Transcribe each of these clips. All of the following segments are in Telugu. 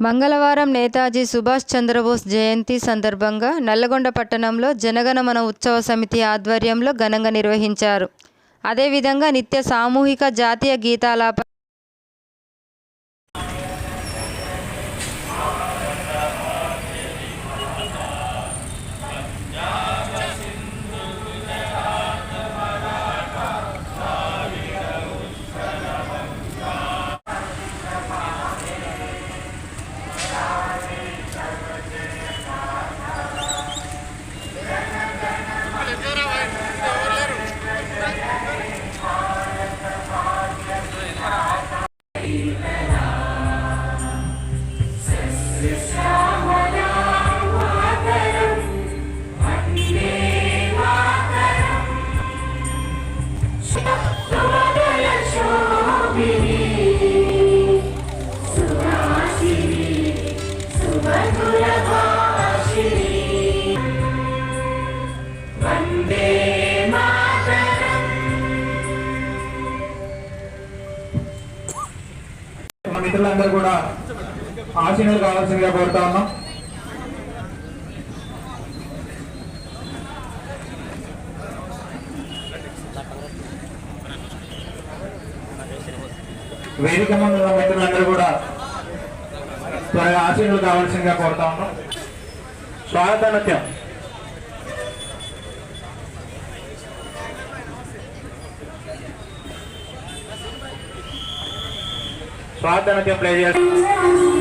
మంగళవారం నేతాజీ సుభాష్ చంద్రబోస్ జయంతి సందర్భంగా నల్లగొండ పట్టణంలో జనగణమన ఉత్సవ సమితి ఆధ్వర్యంలో ఘనంగా నిర్వహించారు. అదేవిధంగా నిత్య సామూహిక జాతీయ గీతాలాపన మన కూడా ఆశీనులు కావాల్సిందిగా కోరుతా ఉన్నాం. వేదిక ముందు మిత్రులందరూ కూడా త్వరగా ఆశీనులు కావాల్సిందిగా కోరుతా ఉన్నాం. స్వాగత నృత్యం. స్వాగత ప్లే చేస్తాం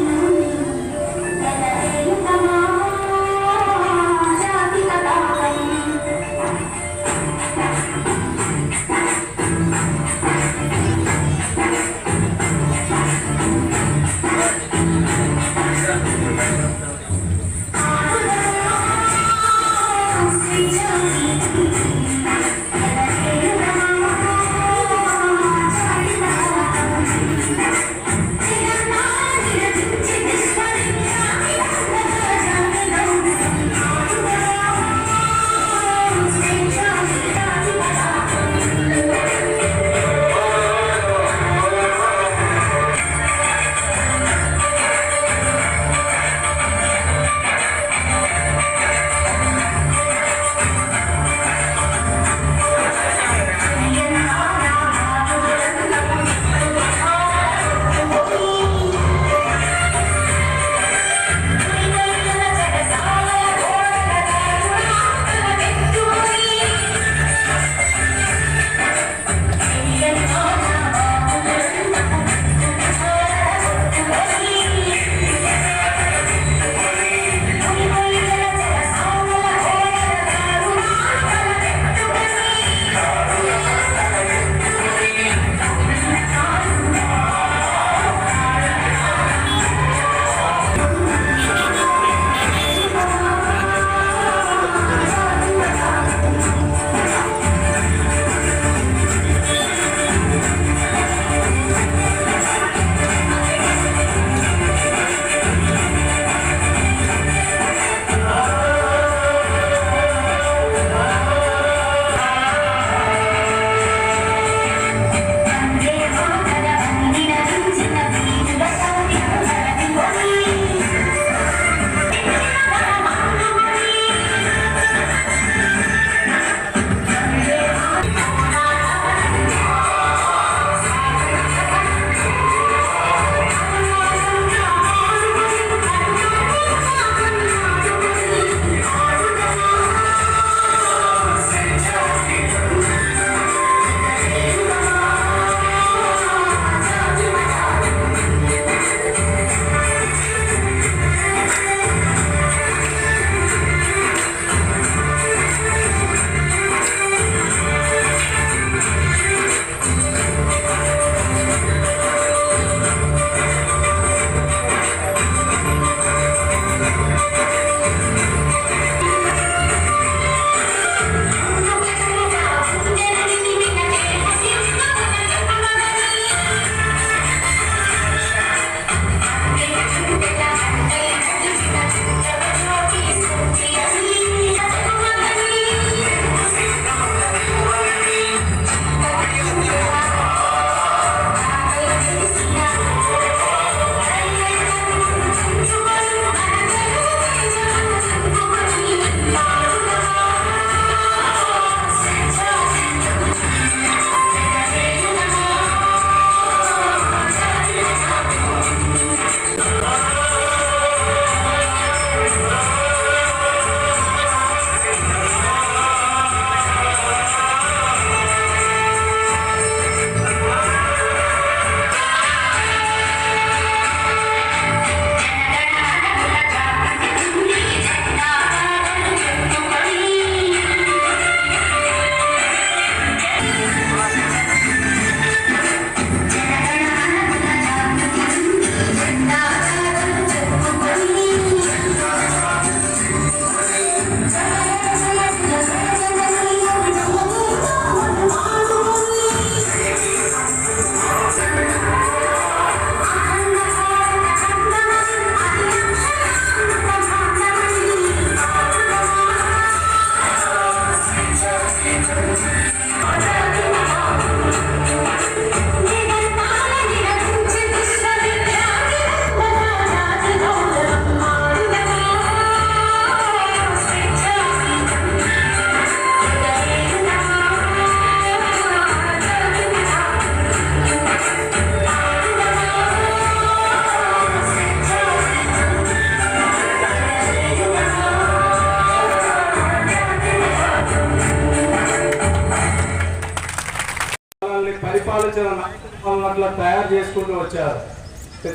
పరిపాలించిన నాయకులు అట్లా తయారు చేసుకుంటూ వచ్చారు.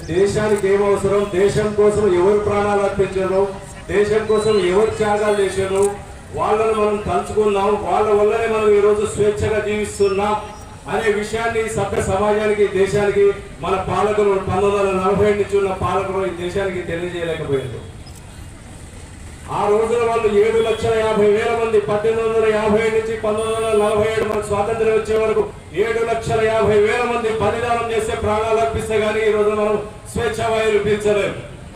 దేశానికి ఏమవసరం దేశం కోసం ఎవరు ప్రాణాలు అర్పించారు దేశం కోసం ఎవరు త్యాగాలు చేశారు? వాళ్ళను మనం తలుచుకున్నాం వాళ్ళ వల్లనే మనం ఈరోజు స్వేచ్ఛగా జీవిస్తున్నాం అనే విషయాన్ని సభ్య సమాజానికి దేశానికి మన పాలకులు పంతొమ్మిది వందల నలభై నుంచి ఉన్న పాలకులు ఈ దేశానికి తెలియజేయలేకపోయారు. ఆ రోజున వాళ్ళు ఏడు లక్షల యాభై వేల మంది పద్దెనిమిది వందల యాభై ఏడు నుంచి పంతొమ్మిది వందల నలభై ఏడు మంది స్వాతంత్ర్యం వచ్చే వరకు ఏడు లక్షల యాభై వేల మంది బలిదానం చేస్తే ప్రాణాలు అర్పిస్తే కానీ ఈ రోజు మనం స్వేచ్ఛ వాయువులు పీల్చలేము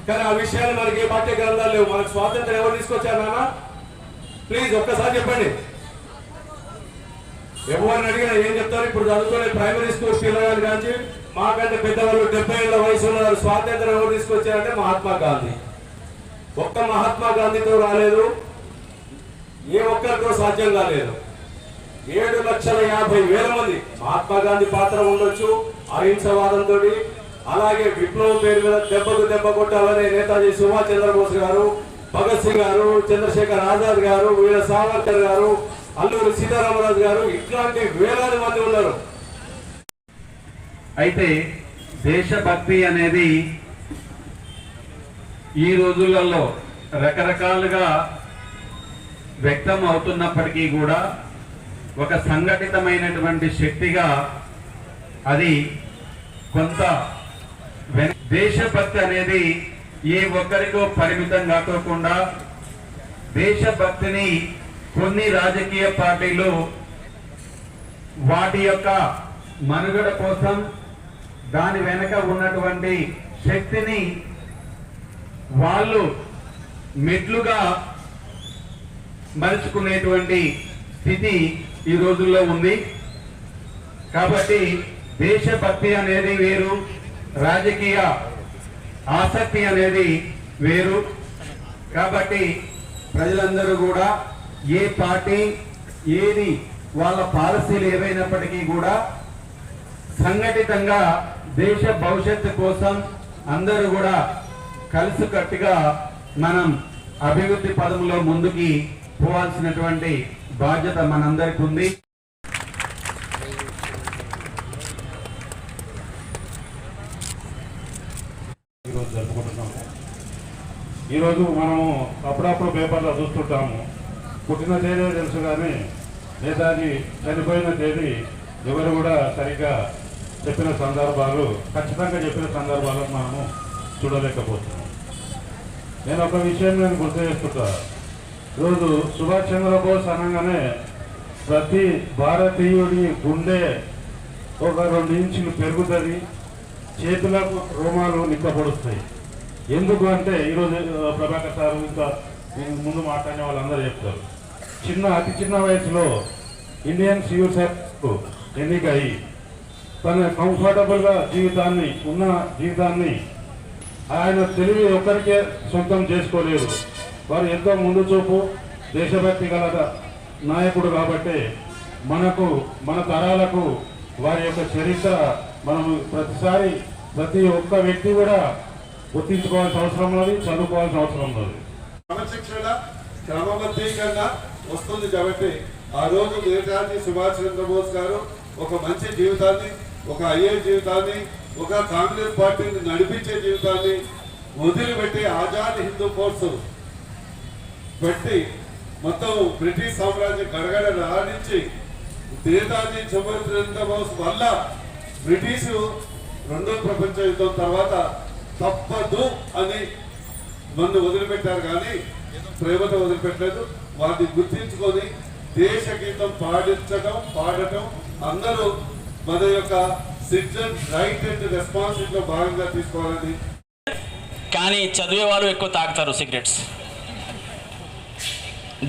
కానీ ఆ విషయాన్ని మనకి ఏ పాఠ్య గ్రంథాలు లేవు. మనకు స్వాతంత్రం ఎవరు తీసుకొచ్చారు నాన్న? ప్లీజ్ ఒక్కసారి చెప్పండి. ఎవరిని అడిగినా ఏం చెప్తారు? ఇప్పుడు చదువుకునే ప్రైమరీ స్కూల్ పిల్లగాలు కానీ మాకంటే పెద్దవాళ్ళు డెబ్బై ఏళ్ళ వయసు ఉన్నారు స్వాతంత్రం ఎవరు తీసుకొచ్చారంటే మహాత్మా గాంధీ. ఒక్క మహాత్మా గాంధీతో రాలేదు. ఏ ఒక్కరితో సాధ్యం కాలేదు. ఏడు లక్షల యాభై వేల మంది మహాత్మా గాంధీ పాత్ర ఉండొచ్చు అహింసవాదంతో అలాగే విప్లవం పేరు మీద దెబ్బకు దెబ్బ కొట్టాలనే నేతాజీ సుభాష్ చంద్రబోస్ గారు భగత్ సింగ్ గారు చంద్రశేఖర్ ఆజాద్ గారు వీర సావర్కర్ గారు అల్లూరి సీతారామరాజు గారు ఇట్లాంటి వేలాది మంది ఉన్నారు. అయితే దేశభక్తి అనేది ఈ రోజులలో రకరకాలుగా వ్యక్తం అవుతున్నప్పటికీ కూడా ఒక సంఘటితమైనటువంటి శక్తిగా అది కొంత దేశభక్తి అనేది ఏ ఒక్కరికో పరిమితం కాకోకుండా దేశభక్తిని కొన్ని రాజకీయ పార్టీలు వాటి యొక్క మనుగడ కోసం దాని వెనక ఉన్నటువంటి శక్తిని వాళ్ళు మెట్లుగా మలుచుకునేటువంటి స్థితి ఈ రోజుల్లో ఉంది. కాబట్టి దేశభక్తి అనేది వేరు రాజకీయ ఆసక్తి అనేది వేరు. కాబట్టి ప్రజలందరూ కూడా ఏ పార్టీ ఏది వాళ్ళ పాలసీలు ఏవైనప్పటికీ కూడా సంఘటితంగా దేశ భవిష్యత్తు కోసం అందరూ కూడా కలిసికట్టుగా మనం అభివృద్ధి పదంలో ముందుకి పోవాల్సినటువంటి బాధ్యత మనందరికి ఉంది. ఈరోజు జరుపుకుంటున్నాము. ఈరోజు మనము అప్పుడప్పుడు పేపర్లో చూస్తుంటాము. పుట్టిన తేదీ తెలుసు కానీ నేతాజీ చనిపోయిన తేదీ ఎవరు కూడా సరిగ్గా చెప్పిన సందర్భాలు ఖచ్చితంగా చెప్పిన సందర్భాలు మనము చూడలేకపోతున్నాం నేను ఒక విషయం నేను గుర్తు చేస్తుంటా ఈరోజు సుభాష్ చంద్రబోస్ అనగానే ప్రతి భారతీయుడి గుండె ఒక రెండు ఇంచులు పెరుగుతుంది చేతులకు రోమాలు నిక్కబడుస్తాయి. ఎందుకు అంటే ఈరోజు ప్రభాకర్ సార్ ఇంకా దీనికి ముందు మాట్లాడిన వాళ్ళందరూ చెప్తారు. చిన్న అతి చిన్న వయసులో ఇండియన్ సివిల్ సర్వీస్కు ఎన్నిక అయ్యి తన కంఫర్టబుల్గా జీవితాన్ని ఉన్న జీవితాన్ని ఆయన తెలివి ఒక్కరికే సొంతం చేసుకోలేదు. వారు ఎంతో ముందు చూపు దేశభక్తి గల నాయకుడు కాబట్టి మనకు మన తరాలకు వారి యొక్క చరిత్ర మనం ప్రతిసారి ప్రతి ఒక్క వ్యక్తి కూడా గుర్తించుకోవాల్సిన అవసరం ఉన్నది చదువుకోవాల్సిన అవసరం ఉన్నది. క్రమశిక్షణ క్రమబద్ధీకరణ వస్తుంది కాబట్టి ఆ రోజు నేతాజీ సుభాష్ చంద్రబోస్ గారు ఒక మంచి జీవితాన్ని ఒక అయ్యే జీవితాన్ని ఒక కాంగ్రెస్ పార్టీని నడిపించే జీవితాన్ని వదిలిపెట్టి ఆజాద్ హిందూ ఫోర్స్ పెట్టి మొత్తం బ్రిటిష్ సామ్రాజ్యం గడగడ రాణించి నేతాజీ చంద్ర చంద్రబోస్ వల్ల బ్రిటిష్ రెండో ప్రపంచ యుద్ధం తర్వాత తప్పదు అని నన్ను వదిలిపెట్టారు కానీ ప్రేమతో వదిలిపెట్టలేదు. వాటిని గుర్తించుకొని దేశ గీతం పాడించడం పాడటం అందరూ మన యొక్క సిటిజన్ రైట్ అండ్ రెస్పాన్సిబిలిటీలో భాగంగా తీసుకోవాలని కానీ చదివే వాళ్ళు ఎక్కువ తాగుతారు సిగరెట్స్.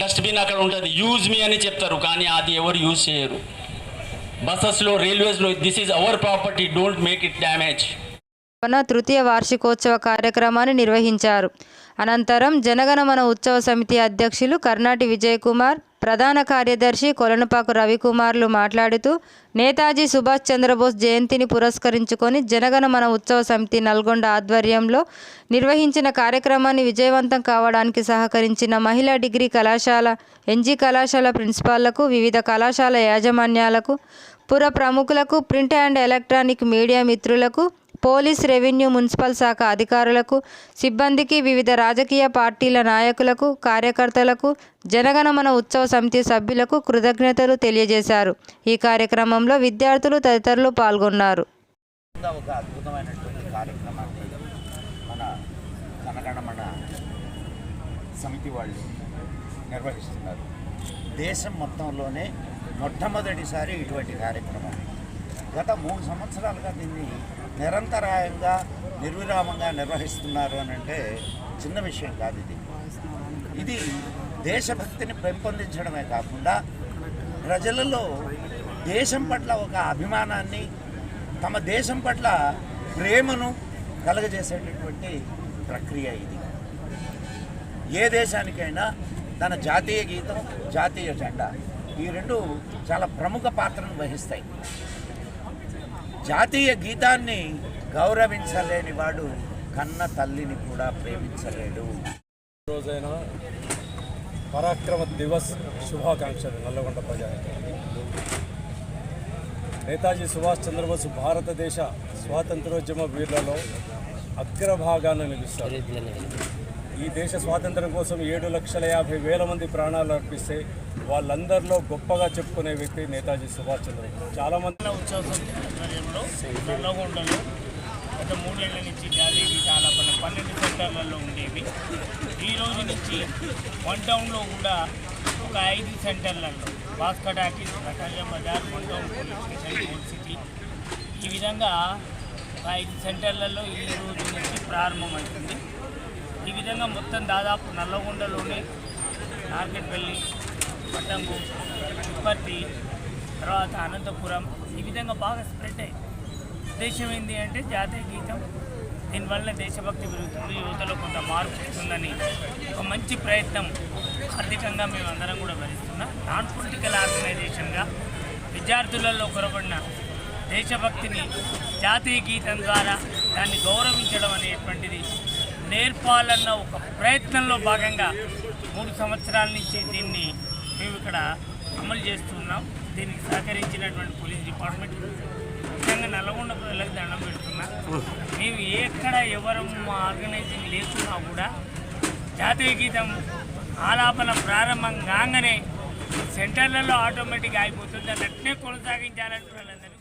డస్ట్బిన్ అక్కడ ఉంటుంది. యూజ్ మీ అని చెప్తారు కానీ అది ఎవరు యూజ్ చేయరు. బస్సెస్లో రైల్వేస్లో this is our property don't make it damage మన తృతీయ వార్షికోత్సవ కార్యక్రమాన్ని నిర్వహించారు. అనంతరం జనగణమన ఉత్సవ సమితి అధ్యక్షులు కర్నాటి విజయ్ కుమార్ ప్రధాన కార్యదర్శి కొలనుపాకు రవికుమార్లు మాట్లాడుతూ నేతాజీ సుభాష్ చంద్రబోస్ జయంతిని పురస్కరించుకొని జనగణమన ఉత్సవ సమితి నల్గొండ ఆధ్వర్యంలో నిర్వహించిన కార్యక్రమాన్ని విజయవంతం కావడానికి సహకరించిన మహిళా డిగ్రీ కళాశాల ఎన్జీ కళాశాల ప్రిన్సిపాళ్ళకు వివిధ కళాశాల యాజమాన్యాలకు పుర ప్రముఖులకు ప్రింట్ అండ్ ఎలక్ట్రానిక్ మీడియా మిత్రులకు పోలీస్ రెవెన్యూ మున్సిపల్ శాఖ అధికారులకు సిబ్బందికి వివిధ రాజకీయ పార్టీల నాయకులకు కార్యకర్తలకు జనగణమన ఉత్సవ సమితి సభ్యులకు కృతజ్ఞతలు తెలియజేశారు. ఈ కార్యక్రమంలో విద్యార్థులు తదితరులు పాల్గొన్నారు. ఒక అద్భుతమైనటువంటి కార్యక్రమాన్ని మన జనగణమన సమితి వాళ్ళు నిర్వహిస్తున్నారు. దేశం మొత్తంలోనే మొట్టమొదటిసారి ఇటువంటి కార్యక్రమం. గత మూడు సంవత్సరాలుగా దీన్ని నిరంతరాయంగా నిర్విరామంగా నిర్వహిస్తున్నారు అని అంటే చిన్న విషయం కాదు ఇది. ఇది దేశభక్తిని పెంపొందించడమే కాకుండా ప్రజలలో దేశం పట్ల ఒక అభిమానాన్ని తమ దేశం పట్ల ప్రేమను కలగజేసేటటువంటి ప్రక్రియ ఇది. ఏ దేశానికైనా తన జాతీయ గీతం జాతీయ జెండా ఈ రెండు చాలా ప్రముఖ పాత్రను వహిస్తాయి. జాతీయ గీతాన్ని గౌరవించలేని వాడు కన్న తల్లిని కూడా ప్రేమించలేడు. రోజైన పరాక్రమ దివస్ శుభాకాంక్షలు నల్లగొండ ప్రజానికి. నేతాజీ సుభాష్ చంద్రబోస్ భారతదేశ స్వాతంత్రోద్యమ వీరులలో అగ్రభాగాన్ని నిలుస్తారు. ఈ దేశ స్వాతంత్రం కోసం ఏడు లక్షల యాభై వేల మంది ప్రాణాలు అర్పిస్తే వాళ్ళందరిలో గొప్పగా చెప్పుకునే వ్యక్తి నేతాజీ సుభాష్ చంద్రబోస్. చాలామంది ఉత్సవ నల్లగొండలో గత మూడేళ్ళ నుంచి జాతీయ చాలా ఆలాపన పన్నెండు సెంటర్లలో ఉండేవి. ఈ రోజు నుంచి వన్ టౌన్లో కూడా ఒక ఐదు సెంటర్లలో. Bhaskar talkies Bazar one town police station old city. ఈ విధంగా ఒక ఐదు సెంటర్లలో ఈ రోజు నుంచి ప్రారంభమవుతుంది. విధంగా మొత్తం దాదాపు నల్లగొండలోనే నార్కెట్పల్లి పట్టంగు తిప్పర్తి తర్వాత అనంతపురం ఈ విధంగా బాగా స్ప్రెడ్ అయ్యి. ఉద్దేశం ఏంటి అంటే జాతీయ గీతం దీనివల్ల దేశభక్తి పెరుగుతుంది యువతలో కొంత మార్పు వస్తుందని ఒక మంచి ప్రయత్నం ఆర్థికంగా మేము అందరం కూడా భరిస్తున్నాం. నాన్ పొలిటికల్ ఆర్గనైజేషన్గా విద్యార్థులలో కొరబడిన దేశభక్తిని జాతీయ గీతం ద్వారా దాన్ని గౌరవించడం అనేటువంటిది నేర్పాలన్న ఒక ప్రయత్నంలో భాగంగా మూడు సంవత్సరాల నుంచి దీన్ని మేము ఇక్కడ అమలు చేస్తున్నాం. దీనికి సహకరించినటువంటి పోలీస్ డిపార్ట్మెంట్ ముఖ్యంగా నల్గొండ ప్రజలకు దండం పెడుతున్నా. మేము ఎక్కడ ఎవరు ఆర్గనైజింగ్ లేకున్నా కూడా జాతీయ గీతం ఆలాపన ప్రారంభం కాగానే సెంటర్లలో ఆటోమేటిక్గా అయిపోతుంది. దాన్ని అట్నే కొనసాగించాలని ప్రజలందరినీ